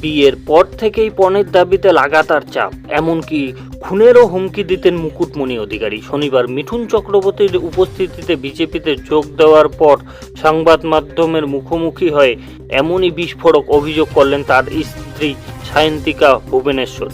বিয়ের পর থেকেই পণের দাবিতে লাগাতার চাপ। এমনকি খুনেরও হুমকি দিতেন মুকুটমণি অধিকারী। শনিবার মিঠুন চক্রবর্তীর উপস্থিতিতে বিজেপিতে যোগ দেওয়ার পর সংবাদ মাধ্যমের মুখোমুখি হয়ে এমনই বিস্ফোরক অভিযোগ করলেন তার স্ত্রী সায়ন্তিকা ভুবনেশ্বর।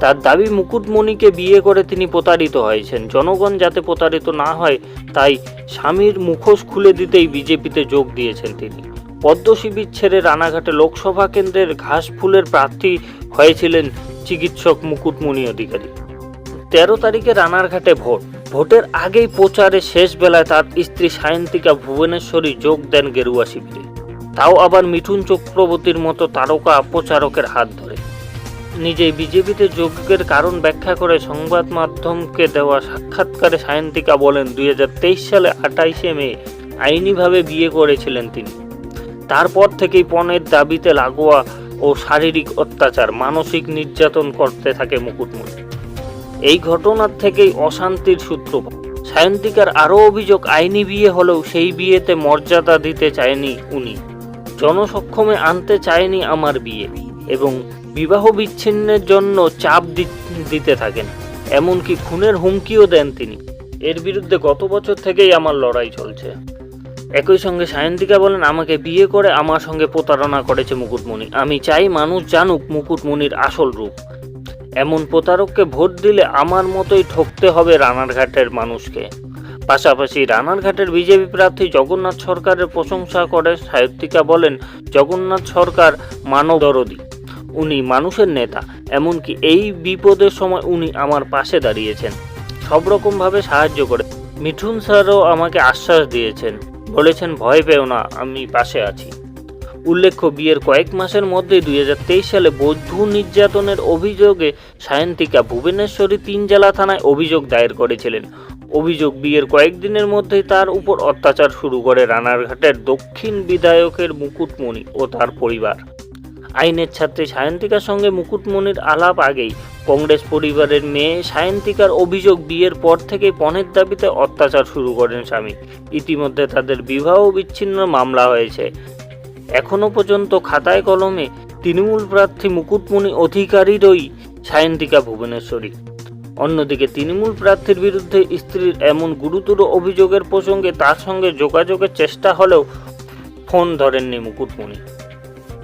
তার দাবি, মুকুটমণিকে বিয়ে করে তিনি প্রতারিত হয়েছেন। জনগণ যাতে প্রতারিত না হয়, তাই স্বামীর মুখোশ খুলে দিতেই বিজেপিতে যোগ দিয়েছেন তিনি। পদ্ম শিবির ছেড়ে রানাঘাটে লোকসভা কেন্দ্রের ঘাস ফুলের প্রার্থী হয়েছিলেন চিকিৎসক মুকুটমণি অধিকারী। তেরো তারিখে রানারঘাটে ভোট। ভোটের আগেই প্রচারে শেষ বেলায় তার স্ত্রী সায়ন্তিকা ভুবনেশ্বরী যোগ দেন গেরুয়া শিবিরে। তাও আবার মিঠুন চক্রবর্তীর মতো তারকা প্রচারকের হাত ধরে। নিজেই বিজেপিতে যোগের কারণ ব্যাখ্যা করে সংবাদ মাধ্যমকে দেওয়া সাক্ষাৎকারে সায়ন্তিকা বলেন, দুই হাজার তেইশ সালে আঠাইশে মে আইনিভাবে বিয়ে করেছিলেন তিনি। তারপর থেকেই পণের দাবিতে লাগোয়া ও শারীরিক অত্যাচার, মানসিক নির্যাতন করতে থাকে মুকুটমণি। এই ঘটনার থেকেই অশান্তির সূত্রপাত। সায়ন্তিকার আরও অভিযোগ, আইনি বিয়ে হলেও সেই বিয়েতে মর্যাদা দিতে চায়নি উনি। জনসক্ষমে আনতে চায়নি আমার বিয়ে এবং বিবাহ বিচ্ছিন্নের জন্য চাপ দিতে থাকেন। এমনকি খুনের হুমকিও দেন তিনি। এর বিরুদ্ধে গত বছর থেকেই আমার লড়াই চলছে। একই সঙ্গে সায়ন্তিকা বলেন, আমাকে বিয়ে করে আমার সঙ্গে প্রতারণা করেছে মুকুটমণি। আমি চাই মানুষ জানুক মুকুটমণির আসল রূপ। এমন প্রতারককে ভোট দিলে আমার মতোই ঠকতে হবে রানারঘাটের মানুষকে। পাশাপাশি রানারঘাটের বিজেপি প্রার্থী জগন্নাথ সরকারের প্রশংসা করে সাহিত্যিকা বলেন, জগন্নাথ সরকার মানব দরদি। উনি মানুষের নেতা, এমনকি এই বিপদের সময় উনি আমার পাশে দাঁড়িয়েছেন। সব রকমভাবে সাহায্য করে। মিঠুন স্যারও আমাকে আশ্বাস দিয়েছেন। বলেছেন, ভয় পেও না, আমি পাশে আছি। উল্লেখ্য, বিয়ের কয়েক মাসের মধ্যেই দুই সালে বধূ নির্যাতনের অভিযোগে সায়ন্তিকা ভুবনেশ্বরী তিন জেলা থানায় অভিযোগ দায়ের করেছিলেন। অভিযোগ, বিয়ের কয়েকদিনের মধ্যেই তার উপর অত্যাচার শুরু করে রানারঘাটের দক্ষিণ বিধায়কের মুকুটমণি ও তার পরিবার। আইনের ছাত্রী সায়ন্তিকার সঙ্গে মুকুটমণির আলাপ আগেই কংগ্রেস পরিবারের মেয়ে সায়ন্তিকার অভিযোগ বিয়ের পর থেকেই পণের দাবিতে অত্যাচার শুরু করেন স্বামী। ইতিমধ্যে তাদের বিবাহ বিচ্ছিন্ন মামলা হয়েছে। এখনও পর্যন্ত খাতায় কলমে তৃণমূল প্রার্থী মুকুটমণি অধিকারীরই সায়ন্তিকা ভুবনেশ্বরী। অন্যদিকে তৃণমূল প্রার্থীর বিরুদ্ধে স্ত্রীর এমন গুরুতর অভিযোগের প্রসঙ্গে তার সঙ্গে যোগাযোগের চেষ্টা হলেও ফোন ধরেননি মুকুটমণি।